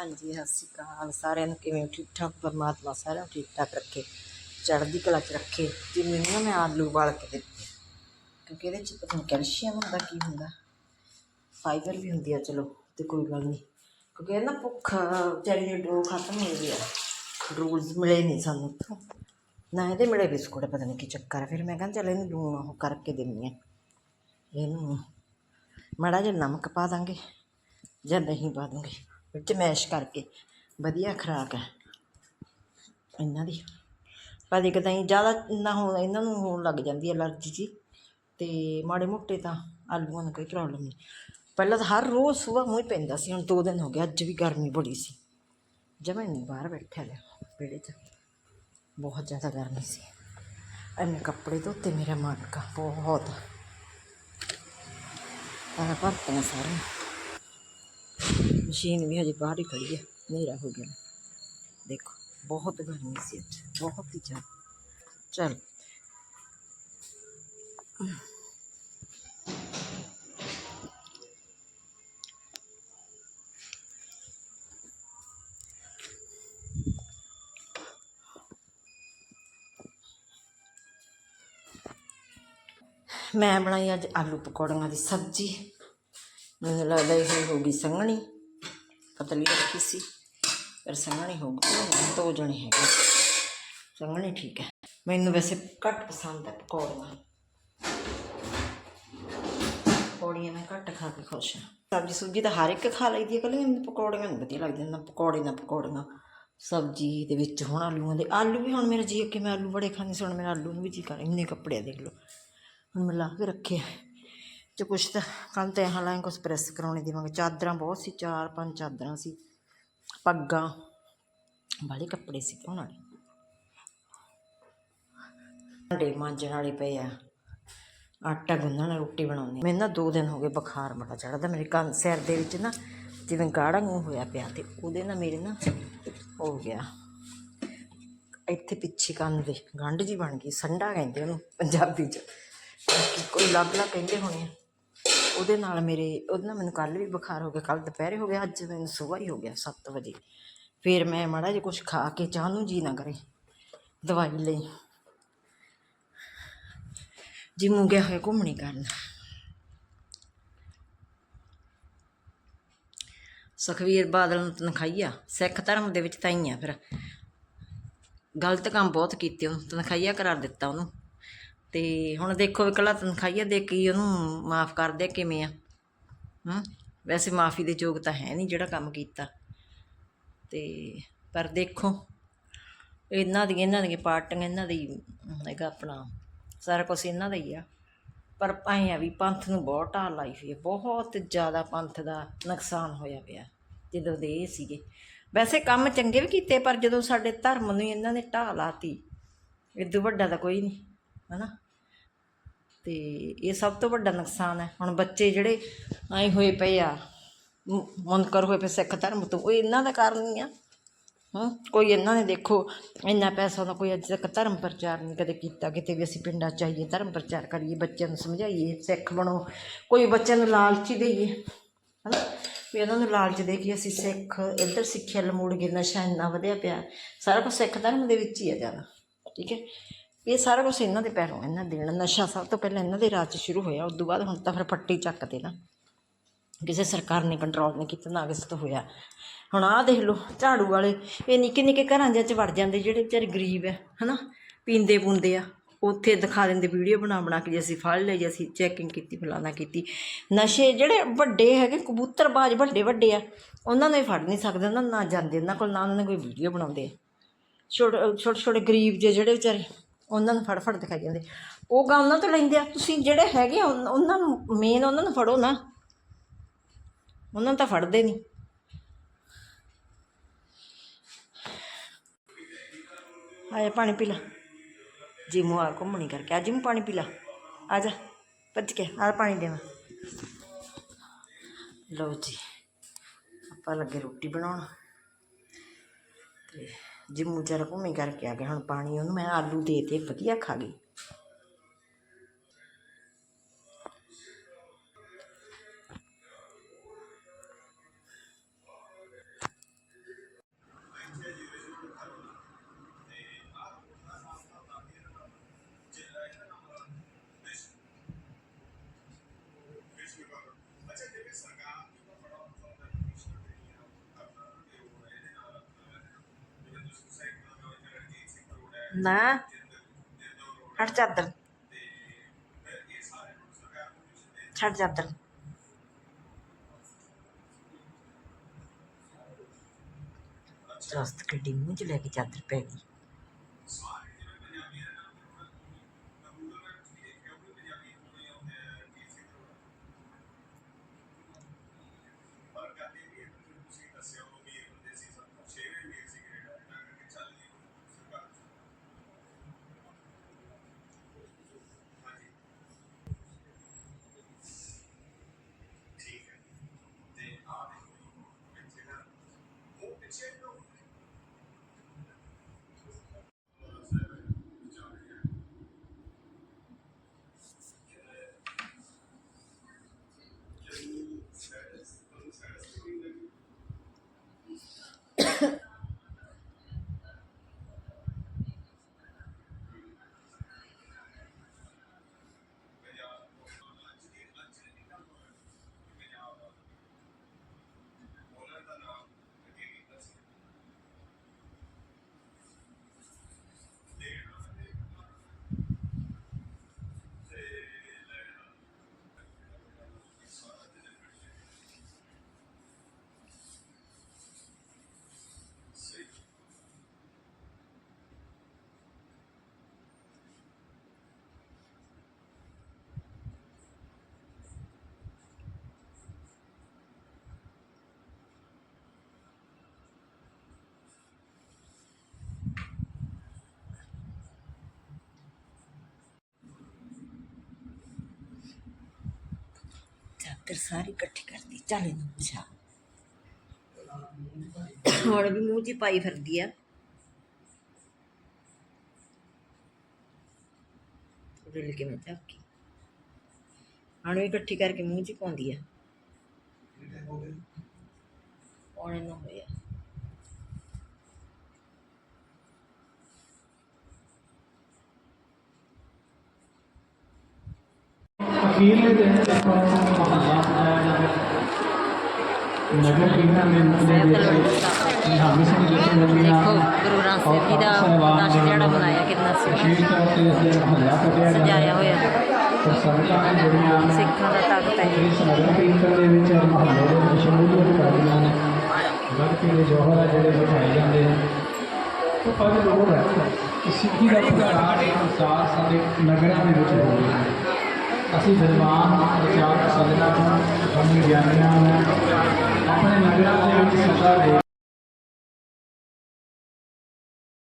ਹਾਂਜੀ, ਸਤਿ ਸ਼੍ਰੀ ਅਕਾਲ। ਸਾਰਿਆਂ ਨੂੰ ਕਿਵੇਂ ਠੀਕ ਠਾਕ ਪਰਮਾਤਮਾ ਸਾਰਿਆਂ ਨੂੰ ਠੀਕ ਠਾਕ ਰੱਖੇ। ਚੜ੍ਹਦੀ ਕਲਾ ਚ ਰੱਖੇ। ਤੇ ਮੈਨੂੰ ਨਾ ਮੈਂ ਆਲੂ ਉਬਾਲ ਕੇ ਦਿੱਤੇ ਕਿਉਂਕਿ ਇਹਦੇ ਚ ਪਤਾ ਨਹੀਂ ਕੈਲਸ਼ੀਅਮ ਹੁੰਦਾ, ਕੀ ਹੁੰਦਾ। ਫਾਈਬਰ ਵੀ ਹੁੰਦੀ ਆ, ਚਲੋ, ਤੇ ਕੋਈ ਗੱਲ ਨਹੀਂ ਕਿਉਂਕਿ ਇਹ ਨਾ ਭੁੱਖ, ਵਿਚਾਰੀ ਦੀ ਡੋ ਖਤਮ ਹੋ ਗਈ ਆ। ਰੂਲਸ ਮਿਲੇ ਨਹੀਂ ਸਾਨੂੰ ਉੱਥੋਂ। ਨਾ ਇਹਦੇ ਮਿਲੇ ਬਿਸਕੁਟ, ਪਤਾ ਨਹੀਂ ਕੀ ਚੱਕਰ ਆ। ਫਿਰ ਮੈਂ ਕਹਿੰਦਾ ਚੱਲ ਇਹਨੂੰ ਲੂਣ ਉਹ ਕਰਕੇ ਦਿੰਨੀ ਆ ਇਹਨੂੰ ਮਾੜਾ ਜਿਹਾ ਨਮਕ ਪਾ ਦਾਂਗੇ, ਜਾਂ ਨਹੀਂ ਪਾ ਦੂੰਗੀ। ਵਿੱਚ ਮੈਸ਼ ਕਰਕੇ। ਵਧੀਆ ਖੁਰਾਕ ਹੈ। ਇਹਨਾਂ ਦੀ। ਕਦੇ ਕਦਾਈ ਜ਼ਿਆਦਾ ਨਾ ਹੋ ਇਹਨਾਂ ਨੂੰ ਹੋਣ ਲੱਗ ਜਾਂਦੀ ਐਲਰਜੀ ਜੀ। ਤੇ ਮਾੜੇ ਮੋਟੇ ਤਾਂ ਆਲੂਆਂ ਨੂੰ ਕੋਈ ਪ੍ਰੋਬਲਮ ਨਹੀਂ। ਪਹਿਲਾਂ ਤਾਂ ਹਰ ਰੋਜ਼ ਸਵੇਰ ਮੂੰਹ ਪੈਂਦਾ ਸੀ, ਹੁਣ ਦੋ ਦਿਨ ਹੋ ਗਏ, ਅੱਜ ਵੀ ਗਰਮੀ ਬੜੀ ਸੀ। ਜਮਾਂ ਨਹੀਂ ਬਾਹਰ ਬੈਠਿਆ ਲਿਆ, ਵਿਹੜੇ 'ਚ। ਬਹੁਤ ਜ਼ਿਆਦਾ ਗਰਮੀ ਸੀ। ਇੰਨੇ ਕੱਪੜੇ ਧੋਤੇ ਮੇਰਾ ਮਨ ਕਾ ਬਹੁਤ। ਆ ਭਰਤੀਆਂ ਸਾਰੇ ਮਸ਼ੀਨ ਵੀ ਹਜੇ ਬਾਹਰ ਹੀ ਖੜੀ ਹੈ, ਹਨੇਰਾ ਹੋ ਗਿਆ। ਦੇਖੋ, ਬਹੁਤ ਗਰਮੀ ਸੀ ਅੱਜ ਬਹੁਤ ਹੀ ਜ਼ਿਆਦਾ। ਚਲ। ਮੈਂ ਬਣਾਈ ਅੱਜ ਆਲੂ ਪਕੌੜਿਆਂ ਦੀ ਸਬਜ਼ੀ। ਮੈਨੂੰ ਲੱਗਦਾ ਇਹ ਹੋ ਗਈ ਸੰਘਣੀ। ਪਤਲੀ ਰੱਖੀ ਸੀ ਪਰ ਸੰਘਣੀ ਹੋ ਗਈ। ਦੋ ਜਣੇ ਹੈਗੇ। ਸੰਘਣੀ ਠੀਕ ਹੈ। ਮੈਨੂੰ ਵੈਸੇ ਘੱਟ ਪਸੰਦ ਹੈ ਪਕੌੜੀਆਂ। ਪਕੌੜੀਆਂ ਮੈਂ ਘੱਟ ਖਾ ਕੇ ਖੁਸ਼ ਹਾਂ। ਸਬਜ਼ੀ ਸੁਬਜ਼ੀ ਤਾਂ ਹਰ ਇੱਕ ਖਾ ਲਈਦੀ ਹੈ ਕੱਲੀ ਮੈਨੂੰ ਪਕੌੜੀਆਂ ਨਹੀਂ ਵਧੀਆ ਲੱਗਦੀਆਂ, ਨਾ ਪਕੌੜੇ, ਨਾ ਪਕੌੜੀਆਂ। ਸਬਜ਼ੀ ਦੇ ਵਿੱਚ ਹੁਣ ਆਲੂਆਂ ਦੇ, ਆਲੂ ਵੀ ਹੁਣ ਮੇਰਾ ਜੀ ਕਿ ਮੈਂ ਆਲੂ ਬੜੇ ਖਾਂਦੀ ਸੀ, ਹੁਣ ਮੇਰਾ ਆਲੂ ਨੂੰ ਵੀ ਜੀ ਕਰ, ਇੰਨੇ ਕੱਪੜੇ ਦੇਖ ਲਓ। ਹੁਣ ਮੈਂ ਲਾ ਕੇ ਰੱਖਿਆ 'ਚ ਕੁਛ ਤਾਂ ਕੱਲ੍ਹ ਤੇ ਹਾਲਾਂ ਕੁਛ ਪ੍ਰੈਸ ਕਰਾਉਣੇ ਦੇਵਾਂਗੇ। ਚਾਦਰਾਂ ਬਹੁਤ ਸੀ, ਚਾਰ ਪੰਜ ਚਾਦਰਾਂ ਸੀ, ਪੱਗਾਂ ਬਾਲੇ ਕੱਪੜੇ ਸੀ ਧੋਣ ਵਾਲੇ ਭਾਂਡੇ ਮਾਂਜਣ ਵਾਲੇ ਪਏ ਆ, ਆਟਾ ਗੁੰਨਣ ਵਾਲੀ ਰੋਟੀ ਬਣਾਉਣੀ ਮੈਨੂੰ ਨਾ ਦੋ ਦਿਨ ਹੋ ਗਏ ਬੁਖਾਰ ਬੜਾ ਚੜਦਾ ਮੇਰੇ ਕੰਨ ਸਿਰ ਦੇ ਵਿੱਚ ਨਾ ਜਿਵੇਂ ਗਾੜਾ ਮੂੰਹ ਹੋਇਆ ਪਿਆ ਤੇ ਉਹਦੇ ਨਾਲ ਮੇਰੇ ਨਾ ਹੋ ਗਿਆ। ਇੱਥੇ ਪਿੱਛੇ ਕੰਨ ਦੇ ਗੰਢ ਜੀ ਬਣ ਗਈ, ਸੰਡਾ ਕਹਿੰਦੇ ਉਹਨੂੰ ਪੰਜਾਬੀ ਚ। ਬਾਕੀ ਕੋਈ ਲੱਗ ਲੱਗ ਕਹਿੰਦੇ ਹੋਣੇ ਆ। ਉਹਦੇ ਨਾਲ ਮੇਰੇ, ਉਹਦੇ ਨਾਲ ਮੈਨੂੰ ਕੱਲ ਵੀ ਬੁਖਾਰ ਹੋ ਗਿਆ ਕੱਲ ਦੁਪਹਿਰੇ ਹੋ ਗਿਆ, ਅੱਜ ਮੈਨੂੰ ਸਵੇਰ ਹੀ ਹੋ ਗਿਆ 7 ਵਜੇ। ਫਿਰ ਮੈਂ ਮਾੜਾ ਜਿਹਾ ਕੁਝ ਖਾ ਕੇ ਚਾਹ ਨੂੰ ਜੀ ਨਾ ਕਰੇ, ਦਵਾਈ ਲਈ। ਜੀ ਗਿਆ ਹੋਇਆ ਘੁੰਮਣੀ ਕਰਨ। ਸੁਖਵੀਰ ਬਾਦਲ ਨੂੰ ਤਨਖਾਈਆ ਸਿੱਖ ਧਰਮ ਦੇ ਵਿੱਚ ਤਾਂ ਹੀ ਆ ਫਿਰ। ਗਲਤ ਕੰਮ ਬਹੁਤ ਕੀਤੇ ਉਹਨੂੰ, ਤਨਖਾਹੀਆ ਕਰਾਰ ਦਿੱਤਾ ਉਹਨੂੰ। ਤੇ ਹੁਣ ਦੇਖੋ ਵੀ ਇਕੱਲਾ ਤਨਖਾਹੀਆ ਦੇ ਕੇ ਉਹਨੂੰ ਮਾਫ ਕਰਦੇ ਕਿਵੇਂ ਆ। ਹੂੰ, ਵੈਸੇ ਮਾਫੀ ਦੇ ਯੋਗ ਤਾਂ ਹੈ ਨਹੀਂ ਜਿਹੜਾ ਕੰਮ ਕੀਤਾ। ਤੇ ਪਰ ਦੇਖੋ, ਇਹਨਾਂ ਦੀ ਇਹਨਾਂ ਦੀਆਂ ਪਾਰਟੀਆਂ, ਇਹਨਾਂ ਦੀ ਹੈਗਾ ਆਪਣਾ, ਸਾਰਾ ਕੁਝ ਇਹਨਾਂ ਦਾ ਹੀ ਆ। ਪਰ ਐਂ ਆ ਵੀ ਪੰਥ ਨੂੰ ਬਹੁਤ ਢਾਲ ਲਾਈ ਹੋਈ ਹੈ ਬਹੁਤ ਜ਼ਿਆਦਾ ਪੰਥ ਦਾ ਨੁਕਸਾਨ ਹੋਇਆ ਪਿਆ, ਜਦੋਂ ਦੇ ਇਹ ਸੀਗੇ। ਵੈਸੇ ਕੰਮ ਚੰਗੇ ਵੀ ਕੀਤੇ, ਪਰ ਜਦੋਂ ਸਾਡੇ ਧਰਮ ਨੂੰ ਹੀ ਇਹਨਾਂ ਨੇ ਢਾਹ ਲਾਤੀ ਇਦੋਂ ਵੱਡਾ ਤਾਂ ਕੋਈ ਨਹੀਂ। ਹਨਾ? ਤੇ ਇਹ ਸਭ ਤੋਂ ਵੱਡਾ ਨੁਕਸਾਨ ਹੈ। ਹੁਣ ਬੱਚੇ ਜਿਹੜੇ ਆਏ ਹੋਏ ਪਏ ਆ ਮੁਨਕਰ ਹੋਏ ਪਏ ਸਿੱਖ ਧਰਮ ਤੋਂ, ਉਹ ਇਹਨਾਂ ਦਾ ਕਾਰਨ ਹੀ ਆ। ਹਾਂ? ਕੋਈ ਇਹਨਾਂ ਨੇ ਦੇਖੋ, ਇੰਨਾ ਪੈਸਾ ਦਾ ਕੋਈ ਅੱਜ ਤੱਕ ਧਰਮ ਪ੍ਰਚਾਰ ਨਹੀਂ ਕਦੇ ਕੀਤਾ। ਕਿਤੇ ਵੀ ਅਸੀਂ ਪਿੰਡਾਂ 'ਚ ਆਈਏ ਧਰਮ ਪ੍ਰਚਾਰ ਕਰੀਏ, ਬੱਚਿਆਂ ਨੂੰ ਸਮਝਾਈਏ, ਸਿੱਖ ਬਣੋ। ਕੋਈ ਬੱਚਿਆਂ ਨੂੰ ਲਾਲਚ ਹੀ ਦੇਈਏ, ਹਨਾ? ਵੀ ਇਹਨਾਂ ਨੂੰ ਲਾਲਚ ਦੇ ਕੇ ਅਸੀਂ ਸਿੱਖ, ਇੱਧਰ ਸਿੱਖਿਆ ਲਮੋੜ ਕੇ ਨਸ਼ਾ ਇੰਨਾ ਵਧਿਆ ਪਿਆ। ਸਾਰਾ ਕੁਝ ਸਿੱਖ ਧਰਮ ਦੇ ਵਿੱਚ ਹੀ ਆ ਜ਼ਿਆਦਾ, ਠੀਕ ਹੈ? ਇਹ ਸਾਰਾ ਕੁਝ ਇਹਨਾਂ ਦੇ ਪੈਰੋਂ ਇਹਨਾਂ ਦੇਣਾ ਨਸ਼ਾ ਸਭ ਤੋਂ ਪਹਿਲਾਂ ਇਹਨਾਂ ਦੇ ਰਾਜ 'ਚ ਸ਼ੁਰੂ ਹੋਇਆ, ਉਸ ਤੋਂ ਬਾਅਦ ਹੁਣ ਤਾਂ ਫਿਰ ਪੱਟੀ ਚੱਕਦੇ ਨਾ। ਕਿਸੇ ਸਰਕਾਰ ਨੇ ਕੰਟਰੋਲ ਨਹੀਂ ਕੀਤਾ, ਨਾ ਕਿਸੇ ਤੋਂ ਹੋਇਆ। ਹੁਣ ਆਹ ਦੇਖ ਲਓ, ਝਾੜੂ ਵਾਲੇ, ਇਹ ਨਿੱਕੇ ਨਿੱਕੇ ਘਰਾਂ ਦੇ ਚ ਵੜ ਜਾਂਦੇ, ਜਿਹੜੇ ਵਿਚਾਰੇ ਗਰੀਬ ਆ, ਹਨਾ? ਪੀਂਦੇ ਪੁੰਦੇ ਆ। ਉੱਥੇ ਦਿਖਾ ਦਿੰਦੇ, ਵੀਡੀਓ ਬਣਾ ਬਣਾ ਕੇ ਜੇ ਅਸੀਂ ਫੜ ਲਏ ਜੇ ਅਸੀਂ ਚੈਕਿੰਗ ਕੀਤੀ, ਫਲਾਣਾ ਕੀਤੀ। ਨਸ਼ੇ ਜਿਹੜੇ ਵੱਡੇ ਹੈਗੇ, ਕਬੂਤਰਬਾਜ਼ ਵੱਡੇ ਵੱਡੇ ਆ, ਉਹਨਾਂ ਨੂੰ ਹੀ ਫੜ ਨਹੀਂ ਸਕਦੇ, ਉਹਨਾਂ ਨਾ ਜਾਂਦੇ, ਉਹਨਾਂ ਕੋਲ ਨਾ ਉਹਨਾਂ ਨੇ ਕੋਈ ਵੀਡੀਓ ਬਣਾਉਂਦੇ। ਛੋਟੇ ਛੋਟੇ ਛੋਟੇ ਗਰੀਬ ਜਿਹੇ ਜਿਹੜੇ ਵਿਚਾਰੇ। ਉਹਨਾਂ ਨੂੰ ਫੜ ਫੜ ਦਿਖਾਈ ਜਾਂਦੇ। ਉਹ ਗਾ ਉਹਨਾਂ ਤੋਂ ਲੈਂਦੇ ਆ। ਤੁਸੀਂ ਜਿਹੜੇ ਹੈਗੇ ਆ, ਉਹਨਾਂ ਨੂੰ ਮੇਨ ਉਹਨਾਂ ਨੂੰ ਫੜੋ ਨਾ। ਉਹਨਾਂ ਨੂੰ ਤਾਂ ਫੜਦੇ ਨਹੀਂ ਆਇਆ ਪਾਣੀ ਪੀ ਲਾ। ਜਿਮੂ ਆ ਘੁੰਮਣੀ ਕਰਕੇ। ਆ ਜਿਮੂ ਪਾਣੀ ਪੀ ਲਾ। ਆ ਜਾ ਭੱਜ ਕੇ। ਆ ਪਾਣੀ ਦੇਵਾਂ। ਲਓ ਜੀ ਆਪਾਂ ਲੱਗੇ ਰੋਟੀ ਬਣਾਉਣ। ਤੇ ਜਿਮੂ ਜਰਾ ਘੁੰਮੀ ਕਰਕੇ ਆ ਗਿਆ ਹੁਣ ਪਾਣੀ ਉਹਨੂੰ ਮੈਂ ਆਲੂ ਦੇ ਤੇ ਵਧੀਆ ਖਾ ਗਈ। ਨਾ ਹਟ ਚਾਦਰ ਛੱਡ ਚਾਦਰ ਜਸਤ ਕਿੱਡੀ ਮੂੰਹ ਚ ਲੈ ਕੇ ਚਾਦਰ ਪੈ ਗਈ ਚਾਦਰ ਸਾਰੀ ਇਕੱਠੀ ਕਰਦੀ। ਚੱਲ ਇਹਨੂੰ ਬਚਾ ਹੁਣ ਵੀ ਮੂੰਹ 'ਚ ਹੀ ਪਾਈ ਫਿਰਦੀ ਆ। ਦਿਲ ਕਿਵੇਂ ਚੱਕੀ ਹੁਣ ਵੀ ਇਕੱਠੀ ਕਰਕੇ ਮੂੰਹ 'ਚ ਹੀ ਪਾਉਂਦੀ ਆ। ਪਾਉਣੇ ਨੂੰ ਹੋਇਆ। ਅਖੀਰਲੇ ਦਿਨ ਆਪਾਂ ਨਗਰ ਕੀਰਤਨ ਦੇ ਮੁੱਖ ਦੇ ਵਿੱਚ ਨਿਹੰਗ ਸਿੰਘ ਜੀ ਦੇਖੋ ਦੀਆਂ ਗੁਰੂ ਗ੍ਰੰਥ ਸਾਹਿਬ ਜੀ ਦਾ ਪ੍ਰਕਾਸ਼ ਦਿਹਾੜਾ ਮਨਾਇਆ ਕਿੰਨਾ ਵਿਸ਼ੇਸ਼ ਸੋਹਣਾ ਤੌਰ ਤੇ ਇਸ ਦਿਨ ਮਹੱਲਾ ਕੱਢਿਆ ਜਾਂਦਾ ਸਜਾਇਆ ਹੈ ਹੋਇਆ ਤੇ ਸੰਗਤਾਂ ਨੇ ਜਿਹੜੀਆਂ ਸਿੱਖਾਂ ਦਾ ਤਾਕਤ ਹੈ ਜੀ। ਇਸ ਨਗਰ ਕੀਰਤਨ ਦੇ ਵਿੱਚ ਮਹੱਲੇ ਦੇ ਵਿੱਚ ਸ਼ਮੂਲੀਅਤ ਕਰਦੀਆਂ ਨੇ ਗਲਤੀ ਦੇ ਜੋਹਰ ਆ ਜਿਹੜੇ ਬਿਠਾਏ ਜਾਂਦੇ ਨੇ ਉਹ ਪਰ ਲੋੜ ਹੈ ਕਿ ਸਿੱਖੀ ਦਾ ਪ੍ਰਚਾਰ ਸੰਸਾਰ ਸਾਡੇ ਨਗਰਾਂ ਦੇ ਵਿੱਚ ਹੋਵੇ ਅਸੀਂ ਵਿਦਵਾਨ ਪ੍ਰਚਾਰਕ ਸੱਜਣਾ ਤੋਂ ਧਰਮ ਗਿਆਨੀਆਂ ਨੂੰ। ਆਪਣੇ ਨਗਰਾਂ ਦੇ ਵਿੱਚ ਸਦਾ ਦੇ